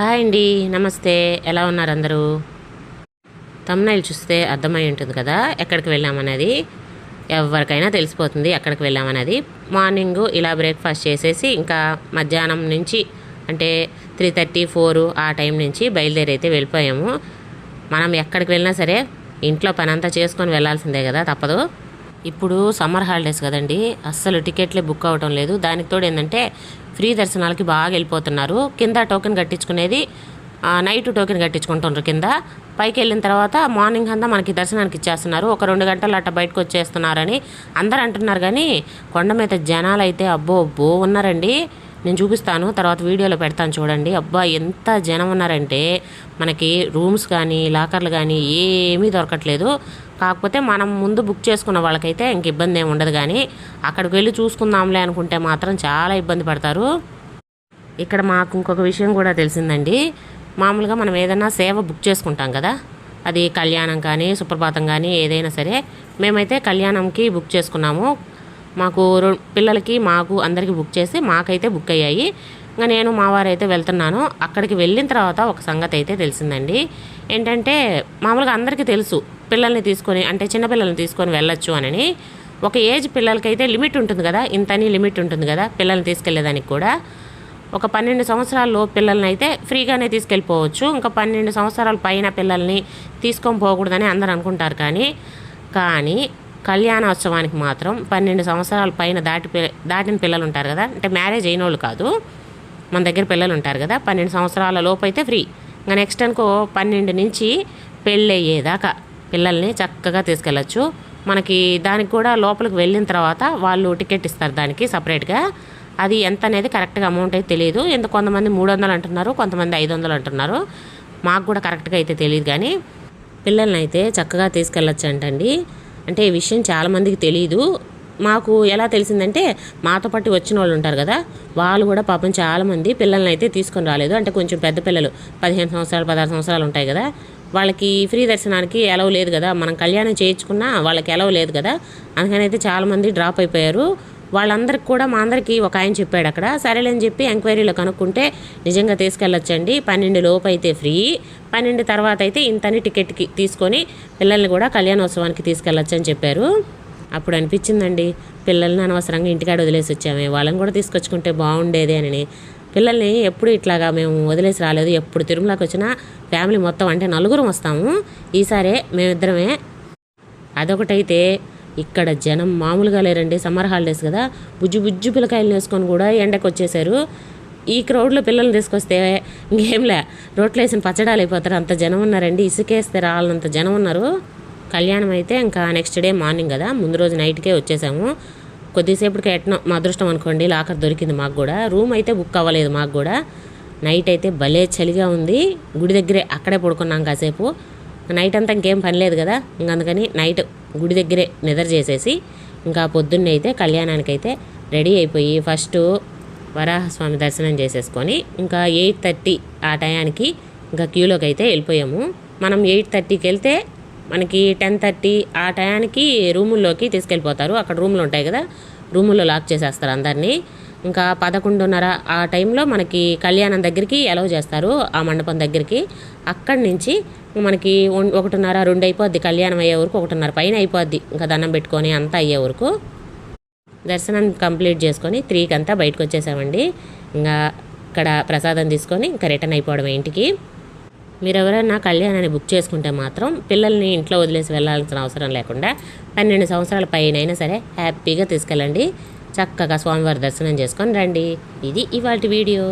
Hi అండి నమస్తే. ఎలా ఉన్నారు అందరూ? తమ్నైల్ చూస్తే అర్థమై ఉంటుంది కదా ఎక్కడికి వెళ్ళామనేది. ఎవరికైనా తెలిసిపోతుంది ఎక్కడికి వెళ్ళామనేది. మార్నింగ్ ఇలా బ్రేక్ఫాస్ట్ చేసేసి ఇంకా మధ్యాహ్నం నుంచి అంటే త్రీ థర్టీ ఫోర్ ఆ టైం నుంచి బయలుదేరి అయితే వెళ్ళిపోయాము. మనం ఎక్కడికి వెళ్ళినా సరే ఇంట్లో పనంతా చేసుకొని వెళ్ళాల్సిందే కదా తప్పదు. ఇప్పుడు సమ్మర్ హాలిడేస్ కదండి అస్సలు టికెట్లే బుక్ అవ్వటం లేదు. దానికి తోడు ఏంటంటే ఫ్రీ దర్శనాలకి బాగా వెళ్ళిపోతున్నారు. కింద టోకెన్ కట్టించుకునేది నైట్ టోకెన్ కట్టించుకుంటున్నారు కింద. పైకి వెళ్ళిన తర్వాత మార్నింగ్ అంతా మనకి దర్శనానికి ఇచ్చేస్తున్నారు. ఒక రెండు గంటలు అట్ట బయటకు వచ్చేస్తున్నారని అందరు అంటున్నారు. కానీ కొండ మీద జనాలు అయితే అబ్బో బో ఉన్నారండి. నేను చూపిస్తాను తర్వాత వీడియోలో పెడతాను చూడండి. అబ్బా ఎంత జనం ఉన్నారంటే మనకి రూమ్స్ కానీ లాకర్లు కానీ ఏమీ దొరకట్లేదు. కాకపోతే మనం ముందు బుక్ చేసుకున్న వాళ్ళకైతే ఇంక ఇబ్బంది ఏమి ఉండదు కానీ అక్కడికి వెళ్ళి చూసుకుందాంలే అనుకుంటే మాత్రం చాలా ఇబ్బంది పడతారు. ఇక్కడ మాకు ఇంకొక విషయం కూడా తెలిసిందండి. మామూలుగా మనం ఏదైనా సేవ బుక్ చేసుకుంటాం కదా. అది కళ్యాణం కానీ సుప్రభాతం కానీ ఏదైనా సరే మేమైతే కళ్యాణంకి బుక్ చేసుకున్నాము. మాకు పిల్లలకి మాకు అందరికీ బుక్ చేసి మాకైతే బుక్ అయ్యాయి. ఇంకా నేను మా వారైతే వెళ్తున్నాను. అక్కడికి వెళ్ళిన తర్వాత ఒక సంగతి అయితే తెలిసిందండి. ఏంటంటే మామూలుగా అందరికీ తెలుసు. పిల్లల్ని తీసుకొని అంటే చిన్నపిల్లల్ని తీసుకొని వెళ్ళొచ్చు అని ఒక ఏజ్ పిల్లలకైతే లిమిట్ ఉంటుంది కదా ఇంతని లిమిట్ ఉంటుంది కదా పిల్లల్ని తీసుకెళ్ళేదానికి కూడా. ఒక పన్నెండు సంవత్సరాల్లో పిల్లల్ని అయితే ఫ్రీగానే తీసుకెళ్ళిపోవచ్చు. ఇంకా పన్నెండు సంవత్సరాల పైన పిల్లల్ని తీసుకొని పోకూడదని అందరూ అనుకుంటారు కానీ కానీ కళ్యాణోత్సవానికి మాత్రం పన్నెండు సంవత్సరాల పైన దాటి దాటిన పిల్లలు ఉంటారు కదా అంటే మ్యారేజ్ అయిన వాళ్ళు కాదు మన దగ్గర పిల్లలు ఉంటారు కదా పన్నెండు సంవత్సరాల లోపు అయితే ఫ్రీ. ఇంకా నెక్స్ట్ అనుకో పన్నెండు నుంచి పెళ్ళి అయ్యేదాకా పిల్లల్ని చక్కగా తీసుకెళ్ళచ్చు. మనకి దానికి కూడా లోపలికి వెళ్ళిన తర్వాత వాళ్ళు టికెట్ ఇస్తారు దానికి సపరేట్గా. అది ఎంత అనేది కరెక్ట్గా అమౌంట్ అయితే తెలియదు ఎంత కొంతమంది మూడు వందలు అంటున్నారు కొంతమంది ఐదు వందలు అంటున్నారు. మాకు కూడా కరెక్ట్గా అయితే తెలియదు కానీ పిల్లల్ని అయితే చక్కగా తీసుకెళ్ళచ్చు అంటండి. అంటే ఈ విషయం చాలామందికి తెలియదు మాకు ఎలా తెలిసిందంటే మాతో పాటు వచ్చిన వాళ్ళు ఉంటారు కదా వాళ్ళు కూడా పాపం చాలామంది పిల్లల్ని అయితే తీసుకొని రాలేదు. అంటే కొంచెం పెద్ద పిల్లలు పదిహేను సంవత్సరాలు పదహారు సంవత్సరాలు ఉంటాయి కదా. వాళ్ళకి ఫ్రీ దర్శనానికి ఎలవ్ లేదు కదా. మనం కళ్యాణం చేయించుకున్నా వాళ్ళకి ఎలవ్ లేదు కదా. అందుకని అయితే చాలామంది డ్రాప్ అయిపోయారు. వాళ్ళందరికి కూడా మా అందరికీ ఒక ఆయన చెప్పాడు అక్కడ. సరేలేని చెప్పి ఎంక్వైరీలో కనుక్కుంటే నిజంగా తీసుకెళ్ళొచ్చండి. పన్నెండు లోపు అయితే ఫ్రీ. పన్నెండు తర్వాత అయితే ఇంతని టికెట్కి తీసుకొని పిల్లల్ని కూడా కళ్యాణోత్సవానికి తీసుకెళ్ళొచ్చు అని చెప్పారు. అప్పుడు అనిపించిందండి. పిల్లల్ని అనవసరంగా ఇంటికాడ వదిలేసి వచ్చామే. వాళ్ళని కూడా తీసుకొచ్చుకుంటే బాగుండేది అని. పిల్లల్ని ఎప్పుడు ఇట్లాగా మేము వదిలేసి రాలేదు ఎప్పుడు తిరుమలకి వచ్చినా ఫ్యామిలీ మొత్తం అంటే నలుగురం వస్తాము. ఈసారే మేమిద్దరమే. అదొకటైతే ఇక్కడ జనం మామూలుగా లేరండి సమ్మర్ హాలిడేస్ కదా. బుజ్జు బుజ్జు పిల్లకాయలు వేసుకొని కూడా ఎండకు వచ్చేసారు. ఈ క్రౌడ్లో పిల్లల్ని తీసుకొస్తే ఇంకేంలే రోట్లో వేసిన పచ్చడాలు అయిపోతారు. అంత జనం ఉన్నారండి ఇసుకేస్తే రాళ్ళంత జనం ఉన్నారు. కళ్యాణం అయితే ఇంకా నెక్స్ట్ డే మార్నింగ్ కదా ముందు రోజు నైట్కే వచ్చేసాము. కొద్దిసేపటికి ఎట్నో మా అదృష్టం అనుకోండి లాకర్ దొరికింది మాకు కూడా. రూమ్ అయితే బుక్ అవ్వలేదు మాకు కూడా. నైట్ అయితే భలే చలిగా ఉంది. గుడి దగ్గరే అక్కడే పడుకున్నాం కాసేపు. నైట్ అంతా ఇంకేం పని లేదు కదా. ఇంక అందుకని నైట్ గుడి దగ్గరే నిద్ర చేసేసి ఇంకా పొద్దున్నే అయితే కళ్యాణానికి అయితే రెడీ అయిపోయి ఫస్ట్ వరాహస్వామి దర్శనం చేసేసుకొని ఇంకా ఎయిట్ థర్టీ ఆ టయానికి ఇంకా క్యూలోకి అయితే వెళ్ళిపోయాము. మనం ఎయిట్ థర్టీకి వెళ్తే మనకి టెన్ థర్టీ ఆ టయానికి రూముల్లోకి తీసుకెళ్ళిపోతారు. అక్కడ రూములు ఉంటాయి కదా రూముల్లో లాక్ చేసేస్తారు అందరినీ. ఇంకా పదకొండున్నర ఆ టైంలో మనకి కళ్యాణం దగ్గరికి ఎలవ్ చేస్తారు ఆ మండపం దగ్గరికి. అక్కడి నుంచి మనకి ఒకటిన్నర రెండు అయిపోద్ది కళ్యాణం అయ్యే వరకు ఒకటిన్నర పైన అయిపోద్ది. ఇంకా దండం పెట్టుకొని అంతా అయ్యే వరకు దర్శనం కంప్లీట్ చేసుకొని త్రీకి అంతా బయటకు వచ్చేసామండి. ఇంకా ఇక్కడ ప్రసాదం తీసుకొని ఇంకా రిటర్న్ అయిపోవడం ఇంటికి. మీరు ఎవరైనా కళ్యాణాన్ని బుక్ చేసుకుంటే మాత్రం పిల్లల్ని ఇంట్లో వదిలేసి వెళ్ళాల్సిన అవసరం లేకుండా పన్నెండు సంవత్సరాల పైన అయినా సరే హ్యాపీగా తీసుకెళ్ళండి. చక్కగా స్వామివారి దర్శనం చేసుకొని రండి. ఇది ఇవాటి వీడియో.